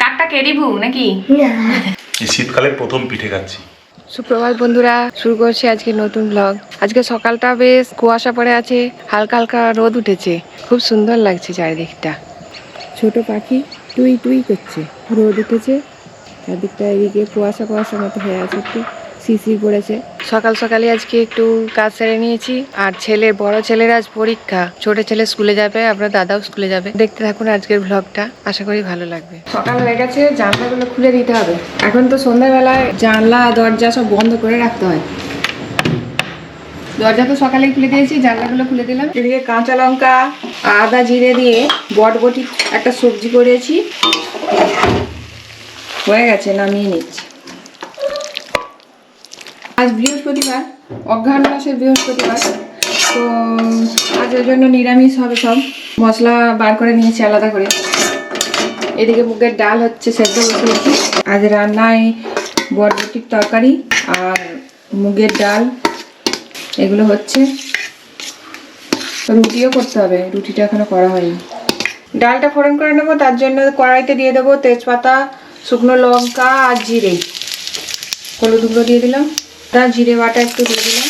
কাকটা কেরিভু নাকি? এই শীতকালের প্রথম পিঠে খাচ্ছি। সুপ্রভাত বন্ধুরা শুরু করছি আজকে নতুন ব্লগ আজকে সকালটা বেশ কুয়াশা পড়ে আছে হালকা হালকা রোদ উঠেছে। খুব সুন্দর লাগছে চারিদিকটা। ছোট পাখি টুই টুই করছে। রোদ উঠেছে চারদিকটা এদিকে কুয়াশা কুয়াশা মতো হয়ে আছে একটু শিশির পড়েছে সকাল সকালে আজকে একটু কাজ সেরে নিয়েছি। আর ছেলের বড় ছেলের আজ পরীক্ষা। ছোট ছেলে স্কুলে যাবে আপনার দাদাও স্কুলে যাবে। দেখতে থাকুন আজকের ব্লগটা আশা করি ভালো লাগবে। সকাল হয়ে গেছে, জানলাগুলো খুলে দিতে হবে। এখন তো সন্ধ্যাবেলায় জানলা, দরজা সব বন্ধ করে রাখতে হয়। দরজা তো সকালেই খুলে দিয়েছি, জানলাগুলো খুলে দিলাম। এদিকে কাঁচা লঙ্কা, আদা জিরে দিয়ে বটবটি, একটা সবজি করেছি। হয়ে গেছে, নামিয়ে নিচ্ছি। আজ বৃহস্পতিবার, অঘ্রাণ মাসের বৃহস্পতিবার, তো আজ ওই জন্য নিরামিষ হবে সব। মশলা বার করে নিয়েছি আলাদা করে। এদিকে মুগের ডাল হচ্ছে সেদ্ধ বসিয়েছি। আজ রান্নায় বরবটির তরকারি আর মুগের ডাল, এগুলো হচ্ছে রুটিও করতে হবে। রুটিটা এখনও করা হয়নি। ডালটা ফোড়ন করে নেব, তার জন্য কড়াইতে দিয়ে দেবো তেজপাতা, শুকনো লঙ্কা আর জিরে। হলুদ দিয়ে দিলাম। তার জিরে বাটা একটু দিয়ে দিলাম।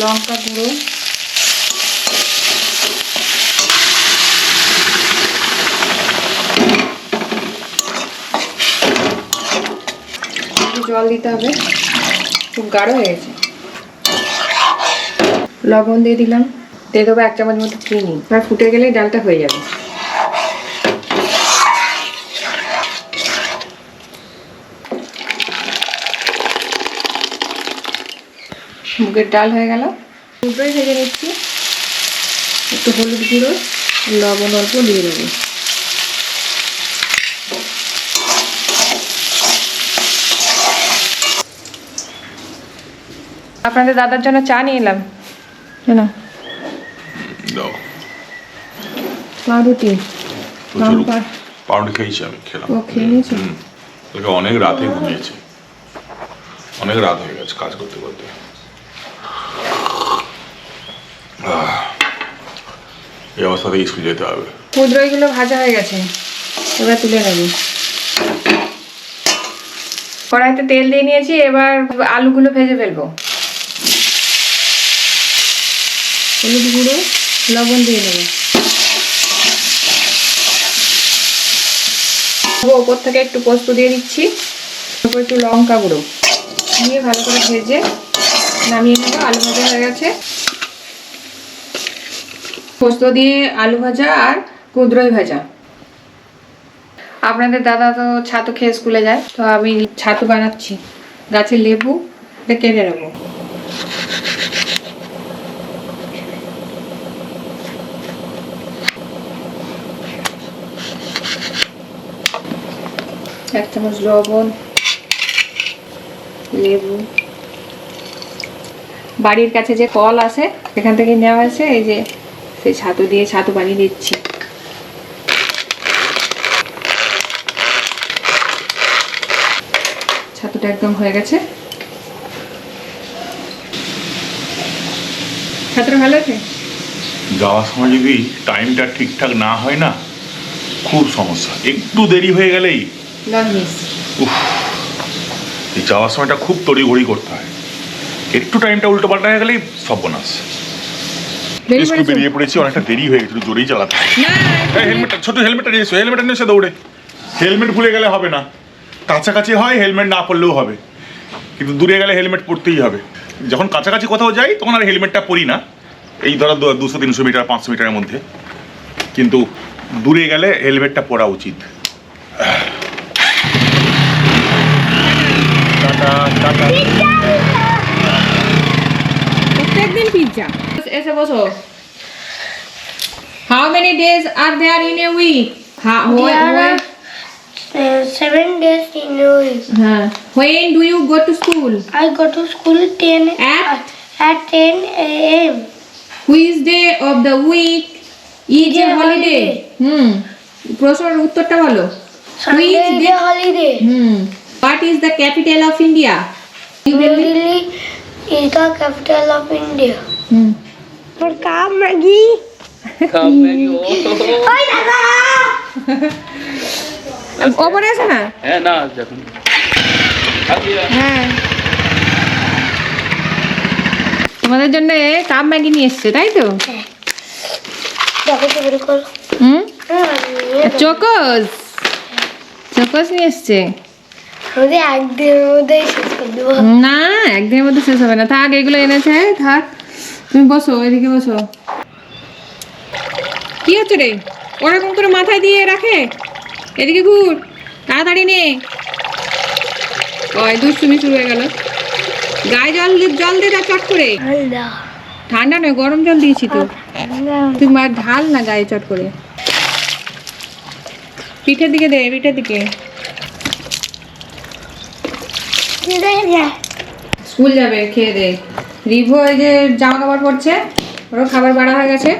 লঙ্কা গুঁড়ো। জল দিতে হবে। খুব গাঢ় হয়ে গেছে। লবণ দিয়ে দিলাম। দিয়ে দেবো এক চামচ মতো চিনি। আর ফুটে গেলেই ডালটা হয়ে যাবে। মুগের ডাল হয়ে গেল। দুটোই ভেজে নিচ্ছি। একটু হলুদ গুঁড়ো লবণ অল্প দিয়ে দেবো। আপনাদের দাদার জন্য চা নিয়ে এলাম। পাউরুটি পাউরুটি খেয়েছি আমি খেলাম। ও খেয়ে নিয়েছো অনেক রাতে ঘুমিয়েছি। অনেক রাত হয়ে গেছে কাজ করতে করতে। এই অবস্থাতে স্কুল যেতে হবে। কুদরইগুলো ভাজা হয়ে গেছে, এবার তুলে নেব। কড়াইতে তেল দিয়ে নিয়েছি, এবার আলুগুলো ভেজে ফেলব। হলুদ গুঁড়ো, লবণ দিয়ে নেব, ওপর থেকে একটু পোস্ত দিয়ে দিচ্ছি, তারপর একটু লঙ্কা গুঁড়ো। দিয়ে ভালো করে ভেজে নামিয়ে নেব, আলু ভাজা হয়ে গেছে। পোস্ত দিয়ে আলু ভাজা আর কুদরই ভাজা। আপনাদের দাদা তো ছাতু খেয়ে স্কুলে যায়, তো আমি ছাতু বানাচ্ছি। গাছের লেবু, এটা কেটে নেব। এক চামচ লবণ, লেবু। বাড়ির কাছে যে কল আছে সেখান থেকে নেওয়া হয়েছে, এই যে সেই ছাতু দিয়ে ছাতু বানিয়ে দিচ্ছি। ছাতুটা একদম হয়ে গেছে। ছাতুটা ভালো আছে? যাওয়ার সময় যদি টাইমটা ঠিকঠাক না হয় না খুব সমস্যা। একটু দেরি হয়ে গেলেই যাওয়ার সময়টা খুব তড়িঘড়ি করতে হয়। একটু টাইমটা উল্টো পাল্টা হয়ে গেলেই সব বেরিয়ে স্কুল পড়েছো? বেরিয়ে পড়েছি অনেকটা দেরি হয়ে গেছে একটু জোরেই চালাতে হেলমেটটা ছোট হেলমেটটা নিয়ে এসো হেলমেটটা নিয়ে এসো দৌড়ে। হেলমেট ভুলে গেলে হবে না। কাছাকাছি হয় হেলমেট না পরলেও হবে। কিন্তু দূরে গেলে হেলমেট পরতেই হবে। যখন কাছাকাছি কোথাও যাই তখন আর হেলমেটটা পরি না। এই ধরো দুশো তিনশো মিটার পাঁচশো মিটারের মধ্যে। কিন্তু দূরে গেলে হেলমেটটা পরা উচিত। টাটা টাটা প্রত্যেকদিন পিৎজা এসে বসো how many days are there in a week uh, seven days in a week. হ্যাঁ when do you go to school I go to school 10 At? at 10 a.m. Day of the week is a a holiday. হুম প্রশ্নের উত্তরটা বলো Which day- holiday. Hmm what is the capital of India New Delhi is the capital of India. Hmm For काम Maggi cup Maggi ও ওই দাদা ওপরে আছে না হ্যাঁ না যখন হ্যাঁ তোমাদের জন্য কাপ ম্যাগি নিয়ে এসছে তাই তো দেখো তো বের কর হুম হ্যাঁ, নিয়ে নাও। চোকোস চোকোস নিয়ে এসছে আমাদের একদিনের মধ্যেই শেষ করে দেবো না একদিনের মধ্যে শেষ হবে না থাক এগুলো এনেছে থাক তুমি বসো এদিকে বসো। কি হচ্ছে রে? ওরকম করে মাথায় দিয়ে রাখে? এদিকে ঘুর তাড়াতাড়ি নে। ওই দুষ্টুমি শুরু হয়ে গেল। গায়ে জল জল দে চট করে। ঠান্ডা নয় গরম জল দিয়েছি তো। তুই মা ঢাল না গায়ে চট করে। পিঠের দিকে দে পিঠের দিকে। স্কুল যাবে খেয়ে দে। রিভো এই যে জামা কাপড় পরছে ওরও খাবার বাড়া হয়ে গেছে।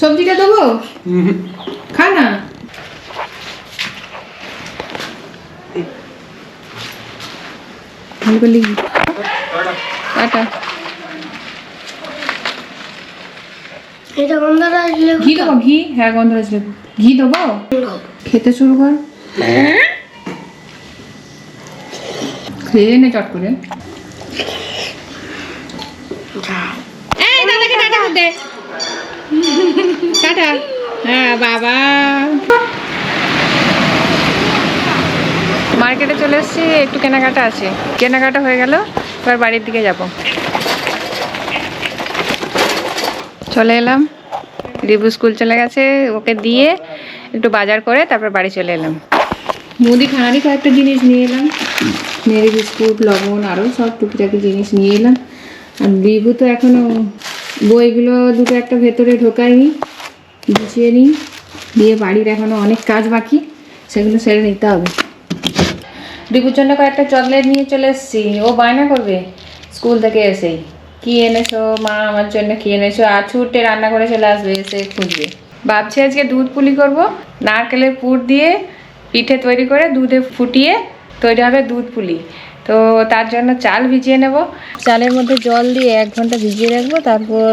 সবজিটা দেবো? খা না। টাটা। এটা ঘি দেবো ঘি? হ্যাঁ গন্ধরাজ লেবু ঘি দেবো? খেতে শুরু কর। খেয়ে নে চট করে। এই, দাদাকে টাটা করতে টাটা। হ্যাঁ বাবা। মার্কেটে চলে এসেছি, একটু কেনাকাটা আছে। কেনাকাটা হয়ে গেল, এবার বাড়ির দিকে যাব। চলে এলাম। রিবু স্কুল চলে গেছে, ওকে দিয়ে একটু বাজার করে তারপর বাড়ি চলে এলাম। মুদিখানারই কয়েকটা জিনিস নিয়ে এলাম। মেরি বিস্কুট, লবণ আরও সব টুকিটাকি জিনিস নিয়ে এলাম। আর রিবু তো এখনও বইগুলো দুটো একটা ভেতরে ঢোকায়নি, গুছিয়ে নিই। দিয়ে বাড়ির এখনও অনেক কাজ বাকি, সেগুলো সেরে নিতে হবে। রিপুর জন্য কয়েকটা চকলেট নিয়ে চলে এসেছি। ও বায়না করবে স্কুল থেকে এসেই। কি এনেছো? মা আমার জন্য কি এনেছো? আর ছুটে রান্না করে চলে আসবে, এসে খুঁজবে। ভাবছি আজকে দুধ পুলি করব। নারকেলের পুর দিয়ে পিঠে তৈরি করে দুধে ফুটিয়ে তৈরি হবে দুধ পুলি। তো তার জন্য চাল ভিজিয়ে নেব। চালের মধ্যে জল দিয়ে এক ঘণ্টা ভিজিয়ে রাখব তারপর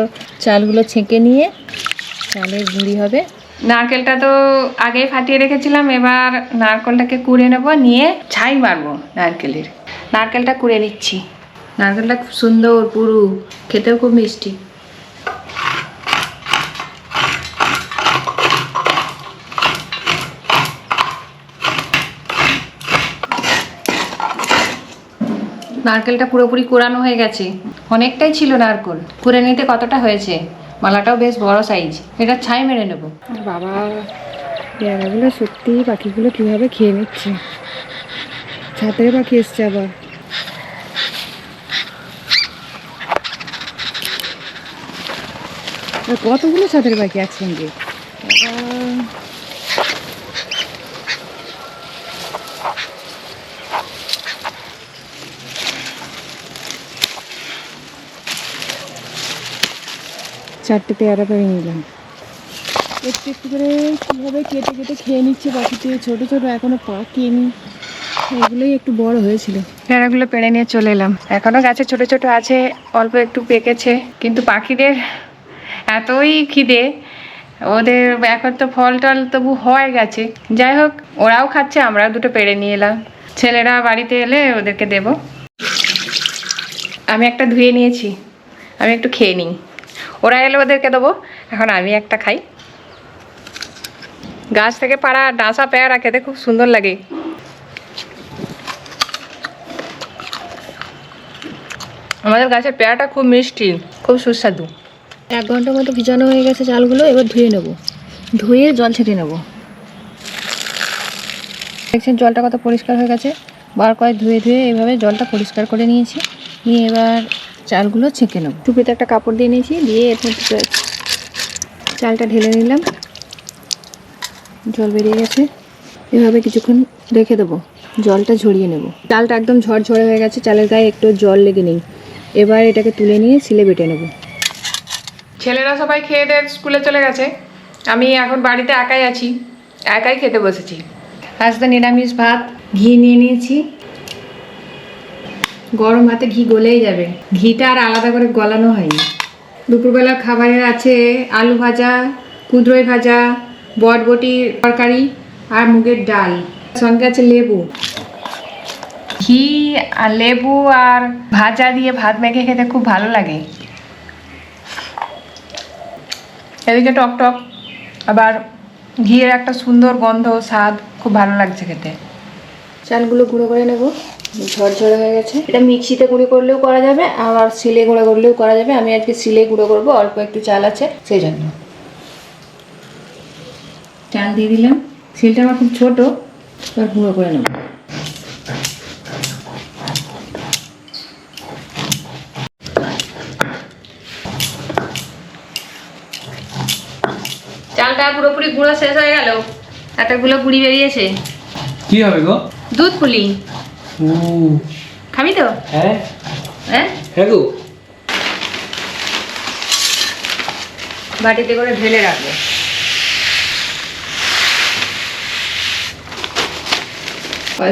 চালগুলো ছেঁকে নিয়ে চালের গুঁড়ি হবে। নারকেলটা তো আগেই ফাটিয়ে রেখেছিলাম এবার নারকেলটাকে কুড়ে নেব নিয়ে ছাই মারবো নারকেলের। নারকেলটা কুড়ে নিচ্ছি। নারকেলটা খুব সুন্দর পুরু খেতেও খুব মিষ্টি। নারকেলটা পুরোপুরি কোরানো হয়ে গেছে। অনেকটাই ছিল নারকেল। কুড়ে নিতে কতটা হয়েছে? মালাটাও বেশ বড় সাইজ এটা ছাই মেরে নেব। বাবা, পেয়ারাগুলো সত্যি পাখিগুলো কীভাবে খেয়ে নিচ্ছে। ছাতের পাখি এসছে আবার। কতগুলো ছাতের পাখি একসঙ্গে? চারটে পেয়ারা পেয়ে নিলাম। একটু একটু করে কীভাবে কেটে কেটে খেয়ে নিচ্ছে পাখিতে ছোটো ছোটো এখনও পাকেনি। এগুলোই একটু বড় হয়েছিল। পেয়ারাগুলো পেড়ে নিয়ে চলে এলাম। এখনও গাছে ছোট ছোট আছে, অল্প একটু পেকেছে, কিন্তু পাখিদের এতই খিদে, ওদের এখন তো ফল টল তবু হয়ে গেছে। যাই হোক, ওরাও খাচ্ছে, আমরাও দুটো পেড়ে নিয়ে এলাম। ছেলেরা বাড়িতে এলে ওদেরকে দেব। আমি একটা ধুয়ে নিয়েছি, আমি একটু খেয়ে নিই। ওরা এলে ওদেরকে দেবো। এখন আমি একটা খাই। গাছ থেকে পাড়া ডাঁসা পেয়ারা খেতে খুব সুন্দর লাগে। আমাদের গাছের পেয়ারাটা খুব মিষ্টি, খুব সুস্বাদু। এক ঘণ্টার মতো ভিজানো হয়ে গেছে চালগুলো, এবার ধুয়ে নেব। ধুয়ে জল ছেঁকে নেব। দেখছেন জলটা কত পরিষ্কার হয়ে গেছে? বার কয়েক ধুয়ে ধুয়ে এভাবে জলটা পরিষ্কার করে নিয়েছি। নিয়ে এবার চালগুলো ছেঁকে নেব। টুপিতে একটা কাপড় দিয়ে নিয়েছি দিয়ে এর মধ্যে চালটা ঢেলে নিলাম। জল বেরিয়ে গেছে। এভাবে কিছুক্ষণ রেখে দেবো। জলটা ঝরিয়ে নেব। চালটা একদম ঝরঝরে হয়ে গেছে চালের গায়ে একটু জল লেগে নেই। এবার এটাকে তুলে নিয়ে সিলে বেটে নেব। ছেলেরা সবাই খেয়ে দিয়ে স্কুলে চলে গেছে। আমি এখন বাড়িতে একাই আছি একাই খেতে বসেছি। আজ তো নিরামিষ ভাত ঘি নিয়ে নিয়েছি। গরম ভাতে ঘি গলেই যাবে। ঘিটা আর আলাদা করে গলানো হয়নি। দুপুরবেলার খাবারে আছে আলু ভাজা, কুদরোই ভাজা বটবটির তরকারি আর মুগের ডাল। সঙ্গে আছে লেবু। ঘি আর লেবু আর ভাজা দিয়ে ভাত মেখে খেতে খুব ভালো লাগে। এদিকে টক টক, আবার ঘিয়ের একটা সুন্দর গন্ধ, স্বাদ খুব ভালো লাগছে খেতে। চালগুলো গুঁড়ো করে নেব। ঝরঝরে হয়ে গেছে। এটা মিক্সিতে গুঁড়ো করলেও করা যাবে আবার সিলে গুঁড়ো করলেও করা যাবে। আমি আজকে সিলে গুঁড়ো করব অল্প একটু চাল আছে সেই জন্য। চাল দিয়ে দিলাম। সিলটা আমার খুব ছোটো এবার গুঁড়ো করে নেব। চালটা পুরোপুরি গুঁড়ো শেষ হয়ে গেল। একটা গুলো গুঁড়ি বেরিয়েছে। কি হবে গো? দুধ পুলি। খাবি তো? হ্যাঁ। হ্যাঁ? গো বাটিতে করে ঢেলে রাখব।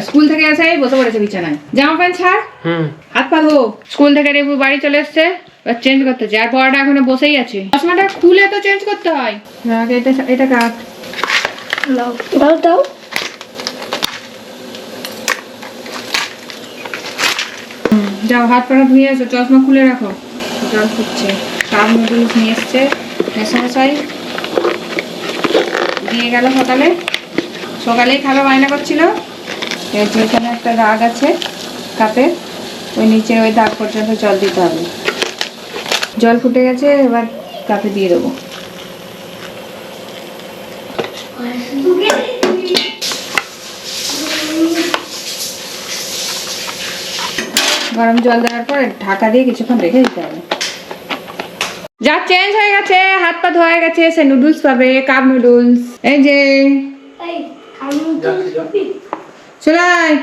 স্কুল থেকে এসে বসে পড়েছে বিছানায়। জামা প্যান্ট ছাড়। হুম। হাত পা ধো। স্কুল থেকে রেবু বাড়ি চলে এসছে। এবার চেঞ্জ করতে হচ্ছে। আর পড়াটা এখনও বসেই আছে। চশমাটা খুলে তো চেঞ্জ করতে হয়। আগে এটা এটা কাট। দাও দাও দাও যাও, হাত পাড়া ধুয়ে এসো চশমা খুলে রাখো। জল ফুটছে। কাপ, নুডলস নিয়ে এসছে মেশামশাই দিয়ে গেল সকালে। সকালেই খাবে বায়না করছিল। এই যে একটা রাগ আছে কাপে ওই নিচে ওই দাগ পর্যন্ত জল দিতে হবে। জল ফুটে গেছে, এবার কাপে দিয়ে দেবো। গরম জল দেওয়ার পরে ঢাকা দিয়ে কিছুক্ষণ রেখে দিতে হবে। যা চেঞ্জ হয়ে গেছে হাত পা ধোয়া গেছে সে নুডলস পাবে কাপ নুডলস এই যে। এই আমি চলে আয়।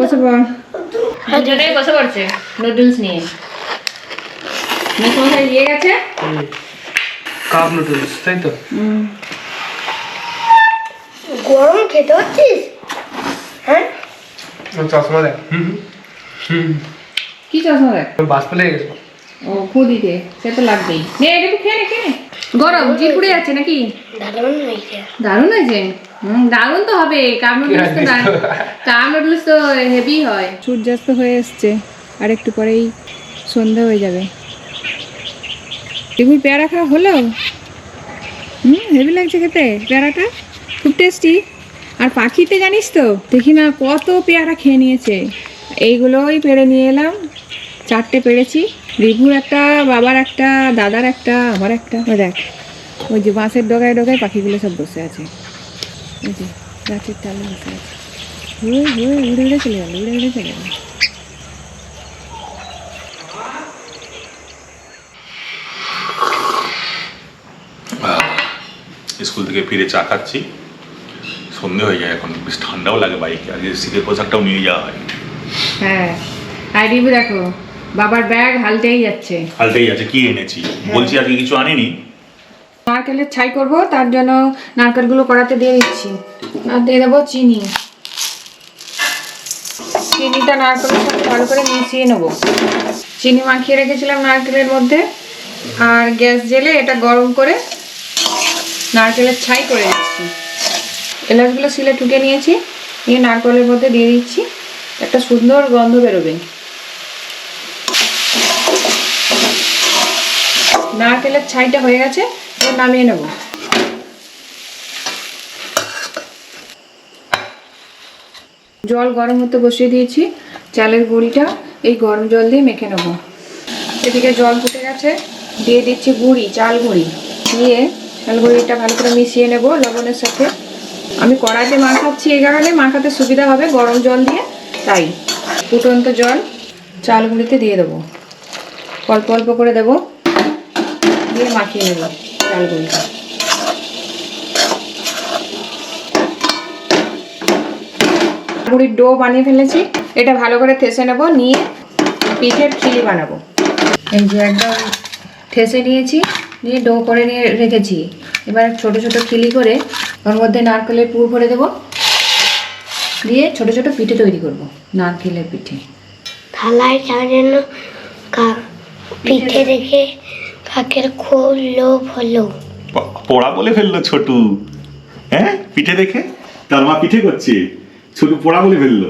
বসে পড়। দুজনেই বসে পড়ছে নুডলস নিয়ে। মেসমশাই দিয়ে গেছে। কাপ নুডলস তাই তো? গরম খেতে হচ্ছিস হ্যাঁ? চশমা দেখ। হুম। কি চশমা দেখ বাস পেলে গেছো। ও ফুদিতে সে তো লাগবেই। নে এটা একটু খেয়ে নে খেয়ে নে। গরম জি পুড়ে যাচ্ছে নাকি? দারুণ হয়েছে। দারুণ হয়েছে? হুম দারুণ তো হবে। কাপ নুডলস তো দারুণ। কাপ নুডলস তো হেভি হয়। সূর্যাস্ত হয়ে এসছে। আর একটু পরেই সন্ধ্যা হয়ে যাবে। এগুলো পেয়ারা খাওয়া হলো? হুম হেভি লাগছে খেতে। পেয়ারাটা? খুব টেস্টি আর পাখিতে জানিস তো দেখি না কত পেয়ারা খেয়ে নিয়েছে। এইগুলোই পেড়ে নিয়ে এলাম। চারটে পেড়েছি রিভুর একটা, বাবার একটা, দাদার একটা, আমার একটা। ও দেখ, ওই যে বাঁশের ডগায় ডগায় পাখিগুলো সব বসে আছে। ওই যে, গাছের টালে বসে আছে। হুয়ে হুয়ে উড়ে উড়ে চলে গেল, উড়ে উড়ে চলে গেল। স্কুল থেকে ফিরে চা খাচ্ছি। সন্ধে হয়ে যায় এখন, বেশ ঠান্ডাও লাগে বাইকে। আজকে শীতের পোশাকটাও নিয়ে যাওয়া হয়। হ্যাঁ। আর রিভু দেখো বাবার ব্যাগ হালতেই যাচ্ছে। হালটাই যাচ্ছে কি এনেছি? বলছি আজকে কিছু আনিনি? নারকেলের ছাই করব তার জন্য নারকেলগুলো কড়াতে দিয়ে দিচ্ছি। আর দিয়ে দেবো চিনি। চিনিটা নারকেলের সাথে ভালো করে মিশিয়ে নেব। চিনি মাখিয়ে রেখেছিলাম নারকেলের মধ্যে। আর গ্যাস জেলে এটা গরম করে নারকেলের ছাই করে দিচ্ছি। এলাচগুলো সিলে টুকে নিয়েছি নিয়ে নারকেলের মধ্যে দিয়ে দিচ্ছি। একটা সুন্দর গন্ধ বেরোবে। নারকেলের ছাইটা হয়ে গেছে নামিয়ে নেব। জল গরম হতে বসিয়ে দিয়েছি, চালের গুঁড়িটা এই গরম জল দিয়ে মেখে নেব। এদিকে জল ফুটে গেছে, দিয়ে দিচ্ছি গুঁড়ি, চাল গুঁড়ি। দিয়ে চাল গুঁড়িটা ভালো করে মিশিয়ে নেব লবণের সাথে। আমি কড়াইতে মাখাচ্ছি এই কারণে মাখাতে সুবিধা হবে গরম জল দিয়ে। তাই। ফুটন্ত জল চাল গুঁড়িতে দিয়ে দেবো। অল্প অল্প করে দেবো। দিয়ে মাখিয়ে নেব চালগুলিটা গুড়ির ডো বানিয়ে ফেলেছি। এটা ভালো করে থেসে নেব, নিয়ে পিঠের খিলি বানাবো। এই যে একদম ঠেসে নিয়েছি, নিয়ে ডো করে নিয়ে রেখেছি। এবার ছোট ছোট খিলি করে ওর মধ্যে নারকেলের পুর ভরে দেবো। দিয়ে ছোট ছোট পিঠে তৈরি করব নারকেলের পিঠে। থালায় সাজানো কা পিঠে দেখে কাকের খুব লোভ হলো পড়া বলে ফেলল ছোটু। হ্যাঁ? পিঠে দেখে? তার মা পিঠে করছে। ছোটু পড়া বলে ফেলল।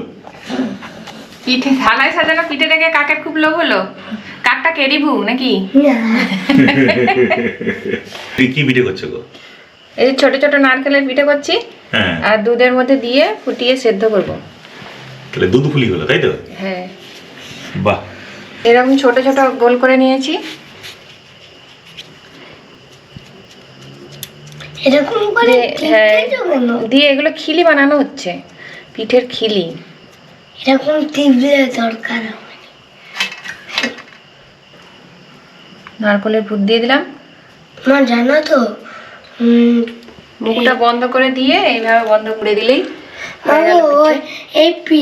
পিঠে থালায় সাজানো পিঠে দেখে কাকের খুব লোভ হলো? কাকটা কেরিভু নাকি? তুই কি পিঠে করছ গো? এই ছোট ছোট নারকেলের পিঠে করছি। আর দুধের মধ্যে দিয়ে ফুটিয়ে সেদ্ধ করব। তাহলে দুধ ফুলি হলো তাই তো? হ্যাঁ। বাহ। এরকম ছোট ছোট গোল করে নিয়েছি। এরকম করে দিয়ে- হ্যাঁ দিয়ে এগুলো খিলি বানানো হচ্ছে পিঠের খিলি। এরকম টিপলে দরকার হবে। নারকেলের পুর দিয়ে দিলাম। তোমার জানো তো উম, মুখটা বন্ধ করে দিয়ে এইভাবে বন্ধ করে দিলেই এই পি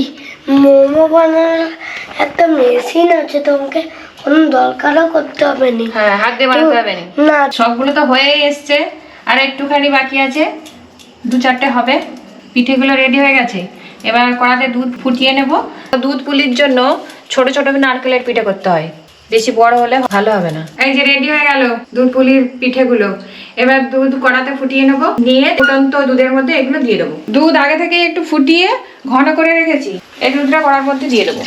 মোমো বানানোর একটা মেশিন আছে তোমাকে কোনো দরকারও করতে হবে না। হ্যাঁ হাত দিয়ে বানাতে হবে না। না। সবগুলো তো হয়েই এসছে আর একটুখানি বাকি আছে দু চারটে হবে। পিঠেগুলো রেডি হয়ে গেছে। এবার কড়াতে দুধ ফুটিয়ে নেব। দুধ পুলির জন্য ছোট ছোট নারকেলের পিঠে করতে হয়। বেশি বড় হলে ভালো হবে না। এই যে রেডি হয়ে গেল দুধ পুলির পিঠেগুলো। এবার দুধ কড়াতে ফুটিয়ে নেব। নিয়ে ফুটন্ত দুধের মধ্যে এগুলো দিয়ে দেবো। দুধ আগে থেকে একটু ফুটিয়ে ঘন করে রেখেছি। এই দুধটা কড়ার মধ্যে দিয়ে দেবো।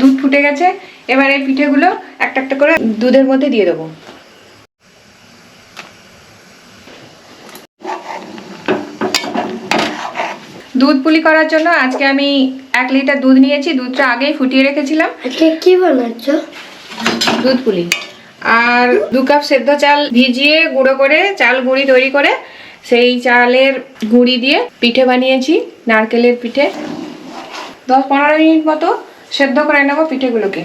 দুধ ফুটে গেছে। এবার এই পিঠেগুলো একটা একটা করে দুধের মধ্যে দিয়ে দেবো। দুধ পুলি করার জন্য আজকে আমি এক লিটার দুধ নিয়েছি দুধটা আগেই ফুটিয়ে রেখেছিলাম। কি বানাচ্ছ? দুধ পুলি। আর দু কাপ সেদ্ধ চাল ভিজিয়ে গুঁড়ো করে চাল গুঁড়ি তৈরি করে সেই চালের গুঁড়ি দিয়ে পিঠে বানিয়েছি নারকেলের পিঠে। দশ পনেরো মিনিট মতো সেদ্ধ করে নেব পিঠেগুলোকে।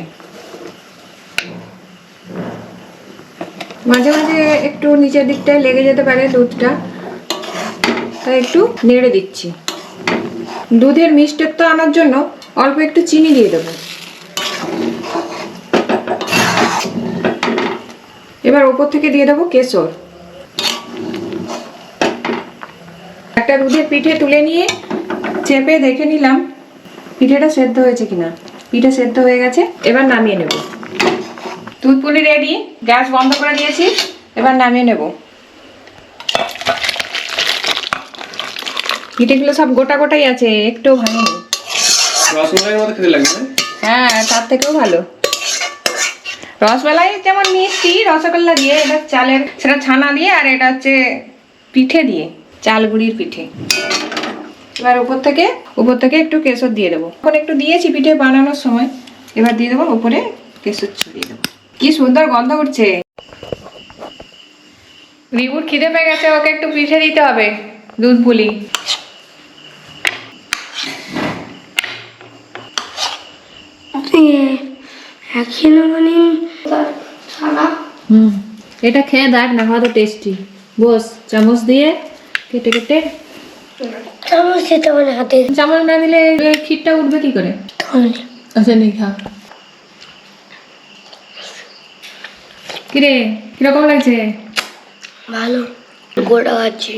মাঝে মাঝে একটু নিচের দিকটায় লেগে যেতে পারে দুধটা তাই একটু নেড়ে দিচ্ছি। দুধের মিষ্টত্ব আনার জন্য অল্প একটু চিনি দিয়ে দেবো। এবার ওপর থেকে দিয়ে দেবো কেশর। একটা দুধের পিঠে তুলে নিয়ে চেপে দেখে নিলাম পিঠেটা সেদ্ধ হয়েছে কিনা। পিঠে সেদ্ধ হয়ে গেছে, এবার নামিয়ে নেব। দুধ পুলি রেডি গ্যাস বন্ধ করে দিয়েছি, এবার নামিয়ে নেব। পিঠেগুলো সব গোটা গোটাই আছে একটু ভাঙেনি রসমালাইয়ের মতো খেতে লাগবে হ্যাঁ তার থেকেও ভালো। রসমালাই যেমন মিষ্টি রসগোল্লা দিয়ে এটা চালের সেটা ছানা দিয়ে আর এটা হচ্ছে পিঠে দিয়ে চাল গুঁড়ির পিঠে। এবার উপর থেকে উপর থেকে একটু কেশর দিয়ে দেবো। এখন একটু দিয়েছি পিঠে বানানোর সময় এবার দিয়ে দেবো উপরে কেশর ছড়িয়ে দেবো। কি সুন্দর গন্ধ উঠছে। রিবুর খিদে পেয়ে গেছে ওকে একটু পিঠে দিতে হবে দুধ পুলি একই মানে সারা হুম, এটা খেয়ে দেখ, না কত টেস্টি বস, চামচ দিয়ে কেটে কেটে। চামচ দিতে মানে হাতে চামচ না দিলে ক্ষীরটা উঠবে কি করে। আচ্ছা নি খা। কিরে, কীরকম লাগছে? ভালো, গোটা আছে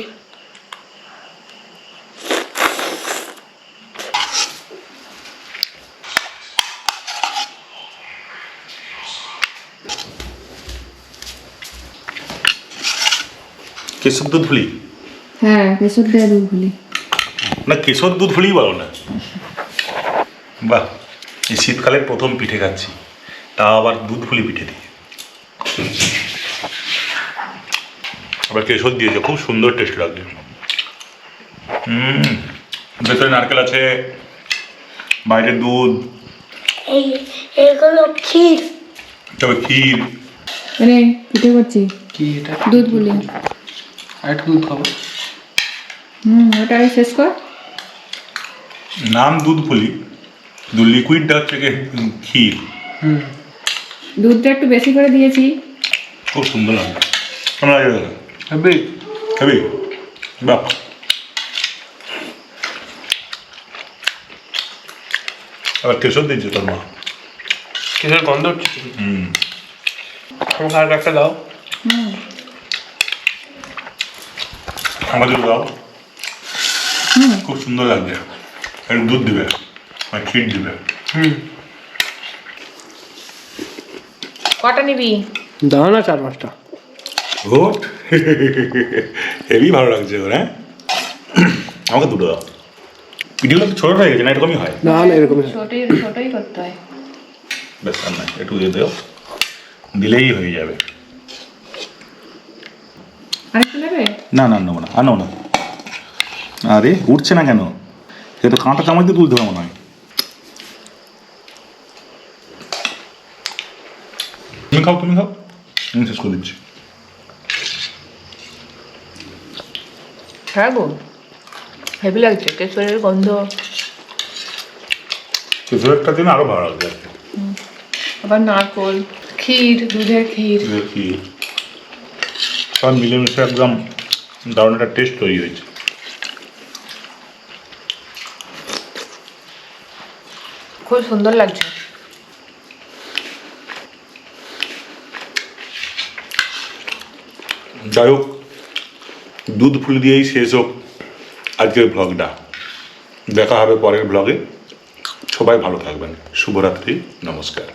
কেশর দুধ ফুলি হ্যাঁ কেশর দিয়ে দুধ ভুলি না কেশর দুধ ফুলি বলো না। বাহ এই শীতকালে প্রথম পিঠে খাচ্ছি। তাও আবার দুধ ফুলি পিঠে দিয়ে। আবার কেশর দিয়েছে খুব সুন্দর টেস্ট লাগছে। হুম ভেতরে নারকেল আছে বাইরে দুধ। এই এগুলো ক্ষীর। তবে ক্ষীর। মানে পিঠে করছি? কি এটা? দুধ ভুলি আর একটু দুধ খাব। হুম ওটা শেষ কর। নাম দুধ ফুলি কিন্তু লিকুইডটা হচ্ছে গিয়ে ক্ষীর। হুম। দুধটা একটু বেশি করে দিয়েছি। খুব সুন্দর লাগে। কেমন লাগে? হবে খাবি? বাহ। আবার কেশর দিয়েছে তোর মা। কিসের গন্ধ হচ্ছে। হুম। আমাকে একটা দাও। হুম। আমাদের দাও খুব সুন্দর লাগছে একটু দুধ দিবে মানে ক্ষীর দিবে। হুম। কটা নিবি? দাও না চার পাঁচটা। গুড হেভি ভালো লাগছে ওর হ্যাঁ? আমাকে দুটো দাও। তো ছোটো হয়ে গেছে না এরকমই হয়? না না এরকমই ছোটই ছোটই করতে হয়। বেশ আর নয় একটু দিয়ে দেও। দিলেই হয়ে যাবে। নেবে না না নেব না আর নেব না। আরে উঠছে না কেন? সে তো কাঁটা চামচ দিয়ে তুলতে হবে মনে হয়। তুমি খাও তুমি খাও। আমি শেষ করে দিচ্ছি। হ্যাঁ গো হেভি লাগছে কেশরের গন্ধ। কেশরেরটা দিন আরও ভালো লাগবে। আর। আবার নারকোল ক্ষীর দুধের ক্ষীর। এদের কি সব মিলেমিশে একদম দারুণ একটা টেস্ট তৈরি হয়েছে। খুব সুন্দর লাগছে। যাই হোক দুধ ফুল দিয়েই শেষ হোক আজকের ব্লগটা দেখা হবে পরের ব্লগে সবাই ভালো থাকবেন। শুভরাত্রি নমস্কার।